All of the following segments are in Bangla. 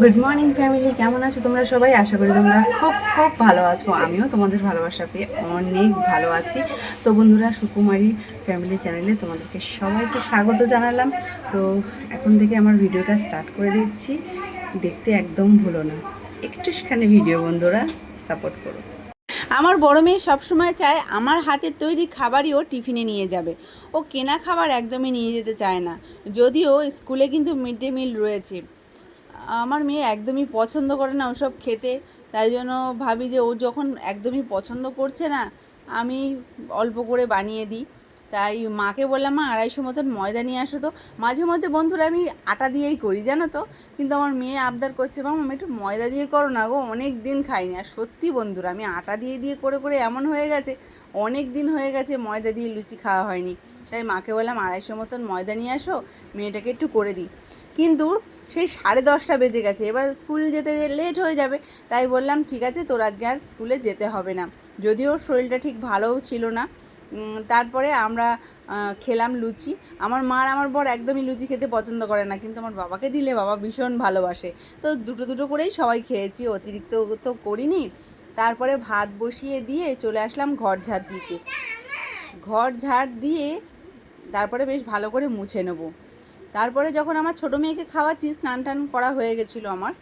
গুড মর্নিং ফ্যামিলি কেমন আছো তোমরা সবাই? আশা করি তোমরা খুব খুব ভালো আছো। আমিও তোমাদের ভালোবাসা পেয়ে অনেক ভালো আছি। তো বন্ধুরা, সুকুমারী ফ্যামিলি চ্যানেলে তোমাদেরকে সবাইকে স্বাগত জানালাম। তো এখন থেকে আমার ভিডিওটা স্টার্ট করে দিচ্ছি। দেখতে একদম ভুলো না। একটুখানি ভিডিও বন্ধুরা সাপোর্ট করো। আমার বড় মেয়ে সবসময় চায় আমার হাতের তৈরি খাবারই ও টিফিনে নিয়ে যাবে। ও কেনা খাবার একদমই নিয়ে যেতে চায় না। যদিও স্কুলে কিন্তু মিড ডে মিল রয়েছে। আমার মেয়ে একদমই পছন্দ করে না ওসব খেতে, তাই জন্য ভাবি যে ও যখন একদমই পছন্দ করছে না, আমি অল্প করে বানিয়ে দিই। তাই মাকে বললাম, মা, আড়াইশো মতন ময়দা নিয়ে আসো তো। মাঝে মধ্যে, বন্ধুরা, আমি আটা দিয়েই করি, জানো তো? কিন্তু আমার মেয়ে আবদার করছে বা আমি একটু ময়দা দিয়ে করো না গো, অনেক দিন খাইনি। আর সত্যি বন্ধুরা, আমি আটা দিয়ে দিয়ে করে করে এমন হয়ে গেছে, অনেক দিন হয়ে গেছে ময়দা দিয়ে লুচি খাওয়া হয়নি। তাই মাকে বললাম, আড়াইশো মতন ময়দা নিয়ে আসো, মেয়েটাকে একটু করে দিই। কিন্তু সেই সাড়ে দশটা বেজে গেছে। এবার স্কুল যেতে লেট হয়ে যাবে, তাই বললাম, ঠিক আছে, তোর আজকে আর স্কুলে যেতে হবে না। যদিও শরীরটা ঠিক ভালোও ছিল না। তারপরে আমরা খেলাম লুচি। আমার মার আমার বর একদমই লুচি খেতে পছন্দ করে না, কিন্তু আমার বাবাকে দিলে বাবা ভীষণ ভালোবাসে। তো দুটো দুটো করেই সবাই খেয়েছি, অতিরিক্ত তো করিনি। তারপরে ভাত বসিয়ে দিয়ে চলে আসলাম ঘর ঝাড় দিতে। ঘর ঝাড় দিয়ে তারপরে বেশ ভালো করে মুছে নেব। তারপরে যখন আমার ছোটো মেয়েকে খাওয়াচ্ছি, স্নান টান করা হয়ে গেছিল আমার।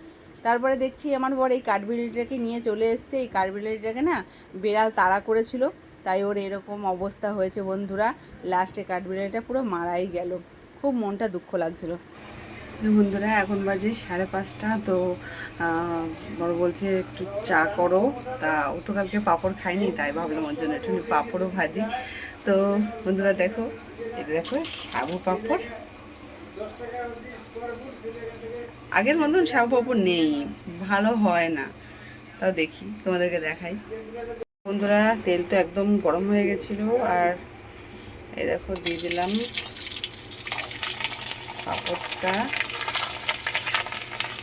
তারপরে দেখছি আমার বর এই কাঠবিড়িটাকে নিয়ে চলে এসছে। এই কাঠবিড়িটাকে না বিড়াল তাড়া করেছিল, তাই ওর এরকম অবস্থা হয়েছে বন্ধুরা। লাস্টে কাঠবিড়ালিটা পুরো মারাই গেল। খুব মনটা দুঃখ লাগছিল। বন্ধুরা, এখন বাজে সাড়ে পাঁচটা, তো বড় বলছে একটু চা করো। তা, ও তো কালকে পাঁপড় খাইনি তাই ভাবলাম ওর জন্য একটু পাঁপড়ও ভাজি। তো, বন্ধুরা দেখো এটা দেখো সাবু পাঁপড়। আগের মতন সাবু পাঁপড় নেই ভালো হয় না। তাও দেখি তোমাদেরকে দেখাই। বন্ধুরা তেল তো একদম গরম হয়ে গেছিল আর এই দেখো দিয়ে দিলাম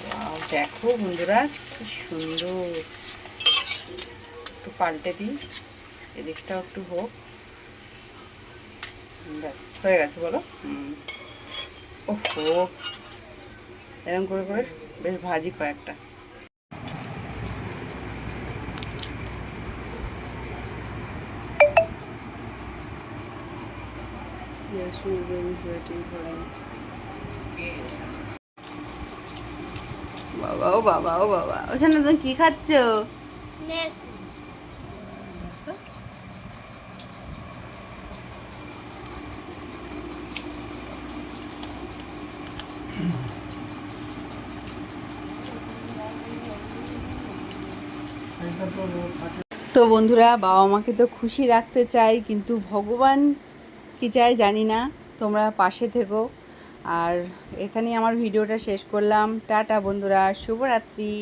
Wow, দেখো বন্ধুরা কি সুন্দর। একটু পাল্টে দিই এদিকটাও একটু হোক। ব্যাস হয়ে গেছে বলো। হুম। ওহো। এরকম করে করে বেশ ভাজি কয়েকটা। Yes, Ruben is waiting for him. বাবা ও বাবা ও বাবা ওখানে তুমি কি খাচ্ছ? তো বন্ধুরা, বাবা মাকে তো খুশি রাখতে চাই, কিন্তু ভগবান কি চায় জানি না। তোমরা পাশে থেকো। আর এখানেই আমার ভিডিওটা শেষ করলাম। টাটা বন্ধুরা, শুভরাত্রি।